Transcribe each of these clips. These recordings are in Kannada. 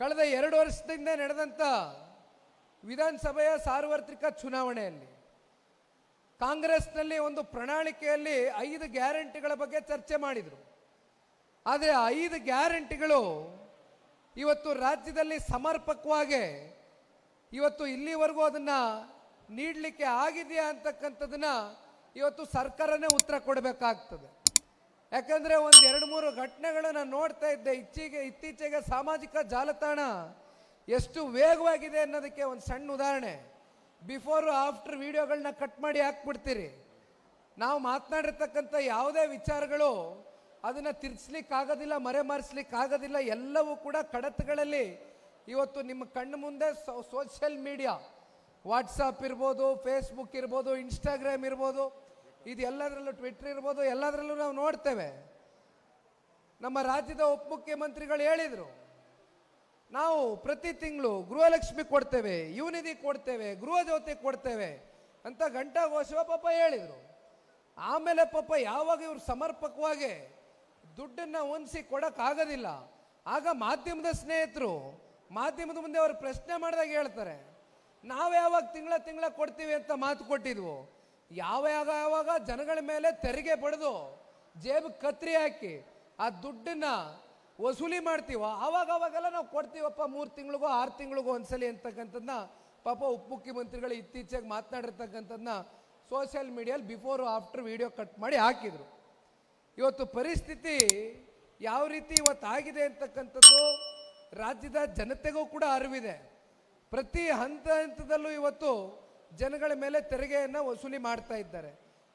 ಕಳೆದ ಎರಡು ವರ್ಷದಿಂದ ನಡೆದಂಥ ವಿಧಾನಸಭೆಯ ಸಾರ್ವತ್ರಿಕ ಚುನಾವಣೆಯಲ್ಲಿ ಕಾಂಗ್ರೆಸ್ನಲ್ಲಿ ಒಂದು ಪ್ರಣಾಳಿಕೆಯಲ್ಲಿ ಐದು ಗ್ಯಾರಂಟಿಗಳ ಬಗ್ಗೆ ಚರ್ಚೆ ಮಾಡಿದರು. ಆದರೆ ಐದು ಗ್ಯಾರಂಟಿಗಳು ಇವತ್ತು ರಾಜ್ಯದಲ್ಲಿ ಸಮರ್ಪಕವಾಗಿ ಇವತ್ತು ಇಲ್ಲಿವರೆಗೂ ಅದನ್ನು ನೀಡಲಿಕ್ಕೆ ಆಗಿದೆಯಾ ಅಂತಕ್ಕಂಥದ್ದನ್ನು ಇವತ್ತು ಸರ್ಕಾರನೇ ಉತ್ತರ ಕೊಡಬೇಕಾಗ್ತದೆ. ಯಾಕಂದ್ರೆ ಒಂದು ಎರಡು ಮೂರು ನಾನು ನೋಡ್ತಾ ಇದ್ದೆ. ಇತ್ತೀಚೆಗೆ ಇತ್ತೀಚೆಗೆ ಸಾಮಾಜಿಕ ಜಾಲತಾಣ ಎಷ್ಟು ವೇಗವಾಗಿದೆ ಅನ್ನೋದಕ್ಕೆ ಒಂದು ಸಣ್ಣ ಉದಾಹರಣೆ. ಬಿಫೋರ್, ಆಫ್ಟರ್ ವಿಡಿಯೋಗಳನ್ನ ಕಟ್ ಮಾಡಿ ಹಾಕ್ಬಿಡ್ತೀರಿ. ನಾವು ಮಾತನಾಡಿರ್ತಕ್ಕಂಥ ಯಾವುದೇ ವಿಚಾರಗಳು ಅದನ್ನು ತಿರ್ಸ್ಲಿಕ್ಕೆ ಆಗೋದಿಲ್ಲ ಮರೆಮಾರಿಸ್ಲಿಕ್ಕೆ ಆಗೋದಿಲ್ಲ ಎಲ್ಲವೂ ಕೂಡ ಕಡತಗಳಲ್ಲಿ ಇವತ್ತು ನಿಮ್ಮ ಕಣ್ಣು ಮುಂದೆ ಸೋಷಿಯಲ್ ಮೀಡಿಯಾ ವಾಟ್ಸಪ್ ಇರ್ಬೋದು ಫೇಸ್ಬುಕ್ ಇರ್ಬೋದು ಇನ್ಸ್ಟಾಗ್ರಾಮ್ ಇರ್ಬೋದು ಇದು ಎಲ್ಲದರಲ್ಲೂ ಟ್ವಿಟ್ರ್ ಇರ್ಬೋದು, ಎಲ್ಲದರಲ್ಲೂ ನಾವು ನೋಡ್ತೇವೆ. ನಮ್ಮ ರಾಜ್ಯದ ಉಪಮುಖ್ಯಮಂತ್ರಿಗಳು ಹೇಳಿದರು, ನಾವು ಪ್ರತಿ ತಿಂಗಳು ಗೃಹಲಕ್ಷ್ಮಿ ಕೊಡ್ತೇವೆ ಯುವನಿಧಿ ಕೊಡ್ತೇವೆ, ಗೃಹ ಜ್ಯೋತಿ ಕೊಡ್ತೇವೆ ಅಂತ ಗಂಟಾ ಘೋಷವ ಪಾಪ ಹೇಳಿದರು. ಆಮೇಲೆ ಪಾಪ ಯಾವಾಗ ಇವರು ಸಮರ್ಪಕವಾಗಿ ದುಡ್ಡನ್ನು ಹೊಂದಿಸಿ ಕೊಡೋಕ್ಕಾಗೋದಿಲ್ಲ. ಆಗ ಮಾಧ್ಯಮದ ಸ್ನೇಹಿತರು, ಮಾಧ್ಯಮದ ಮುಂದೆ ಅವರು ಪ್ರಶ್ನೆ ಮಾಡಿದಾಗ ಹೇಳ್ತಾರೆ, ನಾವು ಯಾವಾಗ ತಿಂಗಳ ತಿಂಗಳ ಕೊಡ್ತೀವಿ ಅಂತ ಮಾತು ಕೊಟ್ಟಿದ್ವು. ಯಾವ ಯಾವ ಯಾವಾಗ ಜನಗಳ ಮೇಲೆ ತೆರಿಗೆ ಬಡಿದು ಜೇಬು ಕತ್ರಿ ಹಾಕಿ ಆ ದುಡ್ಡನ್ನ ವಸೂಲಿ ಮಾಡ್ತೀವೋ ಆವಾಗ ಅವಾಗೆಲ್ಲ ನಾವು ಕೊಡ್ತೀವಪ್ಪ ಮೂರು ತಿಂಗಳಿಗೋ, ಆರು ತಿಂಗಳಿಗೋ ಒಂದ್ಸಲಿ ಅಂತಕ್ಕಂಥದ್ದನ್ನ ಪಾಪ ಉಪಮುಖ್ಯಮಂತ್ರಿಗಳು ಇತ್ತೀಚೆಗೆ ಮಾತನಾಡಿರ್ತಕ್ಕಂಥದ್ದನ್ನ ಸೋಷಿಯಲ್ ಮೀಡಿಯಲ್ಲಿ ಬಿಫೋರ್ ಆಫ್ಟರ್ ವಿಡಿಯೋ ಕಟ್ ಮಾಡಿ ಹಾಕಿದರು. ಇವತ್ತು ಪರಿಸ್ಥಿತಿ ಯಾವ ರೀತಿ ಇವತ್ತು ಆಗಿದೆ ಅಂತಕ್ಕಂಥದ್ದು ರಾಜ್ಯದ ಜನತೆಗೂ ಕೂಡ ಅರಿವಿದೆ. ಪ್ರತಿ ಹಂತ ಹಂತದಲ್ಲೂ ಇವತ್ತು ಜನಗಳ ಮೇಲೆ ತೆರಿಗೆಯನ್ನು ವಸೂಲಿ ಮಾಡ್ತಾ ಇದ್ದಾರೆ.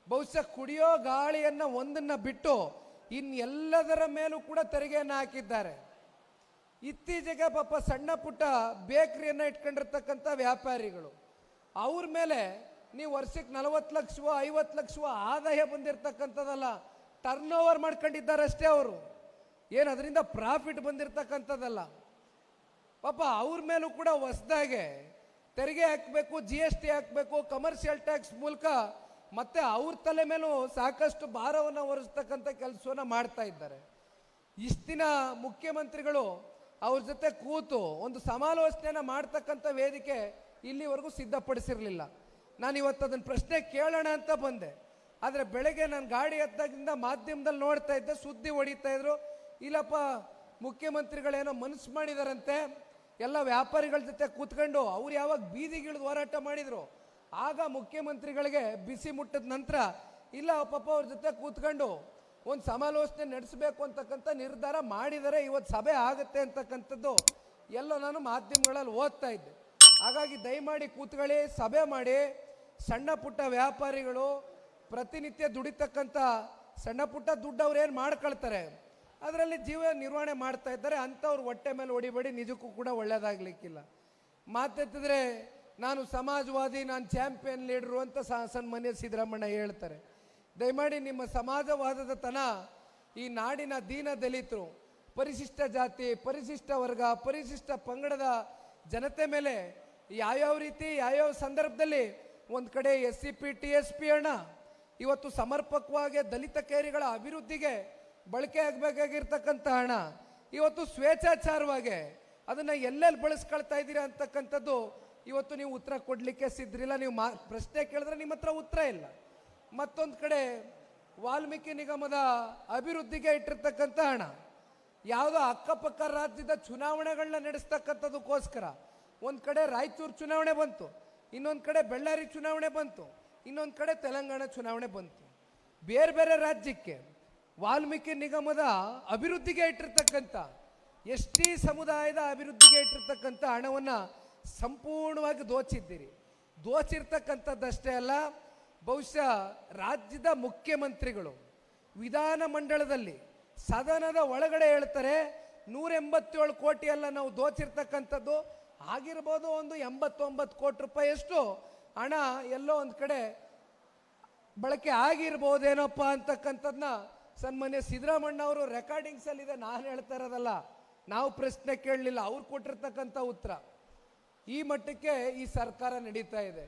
ಬಹುಶಃ ಕುಡಿಯೋ ಗಾಳಿಯನ್ನು ಒಂದನ್ನು ಬಿಟ್ಟು ಇನ್ನೆಲ್ಲದರ ಮೇಲೂ ಕೂಡ ತೆರಿಗೆಯನ್ನು ಹಾಕಿದ್ದಾರೆ. ಇತ್ತೀಚೆಗೆ ಪಾಪ ಸಣ್ಣ ಪುಟ್ಟ ಬೇಕರಿಯನ್ನ ಇಟ್ಕೊಂಡಿರ್ತಕ್ಕಂಥ ವ್ಯಾಪಾರಿಗಳು, ಅವ್ರ ಮೇಲೆ ನೀವು ವರ್ಷಕ್ಕೆ ನಲವತ್ತು ಲಕ್ಷವೋ ಐವತ್ತು ಲಕ್ಷವೋ ಆದಾಯ ಬಂದಿರತಕ್ಕಂಥದ್ದಲ್ಲ ಟರ್ನ್ ಓವರ್ ಮಾಡ್ಕೊಂಡಿದ್ದಾರೆ ಅಷ್ಟೇ ಅವರು. ಏನು ಅದರಿಂದ ಪ್ರಾಫಿಟ್ ಬಂದಿರತಕ್ಕಂಥದ್ದಲ್ಲ. ಪಾಪ ಅವ್ರ ಮೇಲೂ ಕೂಡ ಹೊಸದಾಗೆ ತೆರಿಗೆ ಹಾಕಬೇಕು ಜಿ ಎಸ್ ಟಿ ಹಾಕಬೇಕು ಕಮರ್ಷಿಯಲ್ ಟ್ಯಾಕ್ಸ್ ಮೂಲಕ ಮತ್ತೆ ಅವ್ರ ತಲೆ ಮೇಲೂ ಸಾಕಷ್ಟು ಭಾರವನ್ನು ಹೊರಿಸ್ತಕ್ಕಂಥ ಕೆಲಸವನ್ನು ಮಾಡ್ತಾ ಇದ್ದಾರೆ. ಇಷ್ಟಿನ ಮುಖ್ಯಮಂತ್ರಿಗಳು ಅವ್ರ ಜೊತೆ ಕೂತು ಒಂದು ಸಮಾಲೋಚನೆಯನ್ನು ಮಾಡ್ತಕ್ಕಂಥ ವೇದಿಕೆ ಇಲ್ಲಿವರೆಗೂ ಸಿದ್ಧಪಡಿಸಿರಲಿಲ್ಲ. ನಾನು ಇವತ್ತು ಅದನ್ನ ಪ್ರಶ್ನೆ ಕೇಳೋಣ ಅಂತ ಬಂದೆ. ಆದರೆ ಬೆಳಗ್ಗೆ ನಾನು ಗಾಡಿ ಎತ್ತಾಗಿಂದ ಮಾಧ್ಯಮದಲ್ಲಿ ನೋಡ್ತಾ ಇದ್ದೆ, ಸುದ್ದಿ ಹೊಡಿತಾ ಇದ್ರು. ಇಲ್ಲಪ್ಪ, ಮುಖ್ಯಮಂತ್ರಿಗಳೇನೋ ಮನಸ್ಸು ಮಾಡಿದಾರಂತೆ. ಎಲ್ಲ ವ್ಯಾಪಾರಿಗಳ ಜೊತೆ ಕೂತ್ಕೊಂಡು ಅವ್ರು ಯಾವಾಗ ಬೀದಿಗಿಳಿದು ಹೋರಾಟ ಮಾಡಿದ್ರು, ಆಗ ಮುಖ್ಯಮಂತ್ರಿಗಳಿಗೆ ಬಿಸಿ ಮುಟ್ಟಿದ ನಂತರ, ಇಲ್ಲ ಪಾಪ ಅವ್ರ ಜೊತೆ ಕೂತ್ಕೊಂಡು ಒಂದು ಸಮಾಲೋಚನೆ ನಡೆಸಬೇಕು ಅಂತಕ್ಕಂಥ ನಿರ್ಧಾರ ಮಾಡಿದರೆ ಇವತ್ತು ಸಭೆ ಆಗುತ್ತೆ ಅಂತಕ್ಕಂಥದ್ದು ಎಲ್ಲ ನಾನು ಮಾಧ್ಯಮಗಳಲ್ಲಿ ಓದ್ತಾ ಇದ್ದೆ. ಹಾಗಾಗಿ ದಯಮಾಡಿ ಕೂತ್ಕೊಳ್ಳಿ, ಸಭೆ ಮಾಡಿ, ಸಣ್ಣ ಪುಟ್ಟ ವ್ಯಾಪಾರಿಗಳು, ಪ್ರತಿನಿತ್ಯ ದುಡಿತಕ್ಕಂಥ ಸಣ್ಣ ಪುಟ್ಟ ದುಡ್ಡು ಅವ್ರು ಏನು ಮಾಡ್ಕೊಳ್ತಾರೆ? ಅದರಲ್ಲಿ ಜೀವ ನಿರ್ವಹಣೆ ಮಾಡ್ತಾ ಇದ್ದಾರೆ, ಅಂಥವ್ರು ಹೊಟ್ಟೆ ಮೇಲೆ ಹೊಡಿಬೇಡಿ, ನಿಜಕ್ಕೂ ಕೂಡ ಒಳ್ಳೆಯದಾಗಲಿಕ್ಕಿಲ್ಲ ಮಾತೆತ್ತಿದ್ರೆ, ನಾನು ಸಮಾಜವಾದಿ, ನಾನು ಚಾಂಪಿಯನ್ ಲೀಡ್ರು ಅಂತ ಸನ್ಮಾನ್ಯ ಸಿದ್ದರಾಮಣ್ಣ ಹೇಳ್ತಾರೆ. ದಯಮಾಡಿ ನಿಮ್ಮ ಸಮಾಜವಾದದ ತನ ಈ ನಾಡಿನ ದೀನ ದಲಿತರು, ಪರಿಶಿಷ್ಟ ಜಾತಿ, ಪರಿಶಿಷ್ಟ ವರ್ಗ, ಪರಿಶಿಷ್ಟ ಪಂಗಡದ ಜನತೆ ಮೇಲೆ ಯಾವ್ಯಾವ ರೀತಿ, ಯಾವ್ಯಾವ ಸಂದರ್ಭದಲ್ಲಿ ಒಂದು ಕಡೆ S C P, T, S P ಹಣ ಇವತ್ತು ಸಮರ್ಪಕವಾಗಿ ದಲಿತ ಕೇರಿಗಳ ಅಭಿವೃದ್ಧಿಗೆ ಬಳಕೆ ಆಗಬೇಕಾಗಿರ್ತಕ್ಕಂಥ ಹಣ, ಇವತ್ತು ಸ್ವೇಚ್ಛಾಚಾರವಾಗಿ ಅದನ್ನು ಎಲ್ಲೆಲ್ಲಿ ಬಳಸ್ಕೊಳ್ತಾ ಇದ್ದೀರಾ ಅಂತಕ್ಕಂಥದ್ದು ಇವತ್ತು ನೀವು ಉತ್ತರ ಕೊಡಲಿಕ್ಕೆ ಸಿದ್ರಿಲ್ಲ ನೀವು ಮಾ, ಪ್ರಶ್ನೆ ಕೇಳಿದ್ರೆ ನಿಮ್ಮ ಹತ್ರ ಉತ್ತರ ಇಲ್ಲ. ಮತ್ತೊಂದು ಕಡೆ ವಾಲ್ಮೀಕಿ ನಿಗಮದ ಅಭಿವೃದ್ಧಿಗೆ ಇಟ್ಟಿರ್ತಕ್ಕಂಥ ಹಣ, ಯಾವುದೋ ಅಕ್ಕಪಕ್ಕ ರಾಜ್ಯದ ಚುನಾವಣೆಗಳನ್ನ ನಡೆಸ್ತಕ್ಕಂಥದಕ್ಕೋಸ್ಕರ. ಒಂದು ಕಡೆ ರಾಯಚೂರು ಚುನಾವಣೆ ಬಂತು, ಇನ್ನೊಂದು ಕಡೆ ಬಳ್ಳಾರಿ ಚುನಾವಣೆ ಬಂತು, ಇನ್ನೊಂದು ಕಡೆ ತೆಲಂಗಾಣ ಚುನಾವಣೆ ಬಂತು. ಬೇರೆ ಬೇರೆ ರಾಜ್ಯಕ್ಕೆ ವಾಲ್ಮೀಕಿ ನಿಗಮದ ಅಭಿವೃದ್ಧಿಗೆ ಇಟ್ಟಿರ್ತಕ್ಕಂಥ ಎಸ್ ಟಿ ಸಮುದಾಯದ ಅಭಿವೃದ್ಧಿಗೆ ಇಟ್ಟಿರ್ತಕ್ಕಂಥ ಹಣವನ್ನು ಸಂಪೂರ್ಣವಾಗಿ ದೋಚಿದ್ದೀರಿ. ದೋಚಿರ್ತಕ್ಕಂಥದ್ದಷ್ಟೇ ಅಲ್ಲ, ಬಹುಶಃ ರಾಜ್ಯದ ಮುಖ್ಯಮಂತ್ರಿಗಳು ವಿಧಾನ ಮಂಡಲದಲ್ಲಿ ಸದನದ ಒಳಗಡೆ ಹೇಳ್ತಾರೆ ನೂರ ಎಂಬತ್ತೇಳು ಕೋಟಿ ಅಲ್ಲ ನಾವು ದೋಚಿರ್ತಕ್ಕಂಥದ್ದು, ಆಗಿರ್ಬೋದು ಒಂದು ಎಂಬತ್ತೊಂಬತ್ತು ಕೋಟಿ ರೂಪಾಯಿಯಷ್ಟು ಹಣ ಎಲ್ಲೋ ಒಂದು ಕಡೆ ಬಳಕೆ ಆಗಿರ್ಬೋದೇನಪ್ಪ ಅಂತಕ್ಕಂಥದ್ದನ್ನ ಸನ್ಮಾನ್ಯ ಸಿದ್ದರಾಮಣ್ಣ ಅವರು ಇದೆ, ನಾನು ಹೇಳ್ತಾ ಇರೋದಲ್ಲ. ನಾವು ಪ್ರಶ್ನೆ ಕೇಳಲಿಲ್ಲ, ಅವ್ರು ಕೊಟ್ಟಿರ್ತಕ್ಕಂಥ ಉತ್ತರ. ಈ ಮಟ್ಟಕ್ಕೆ ಈ ಸರ್ಕಾರ ನಡೀತಾ ಇದೆ.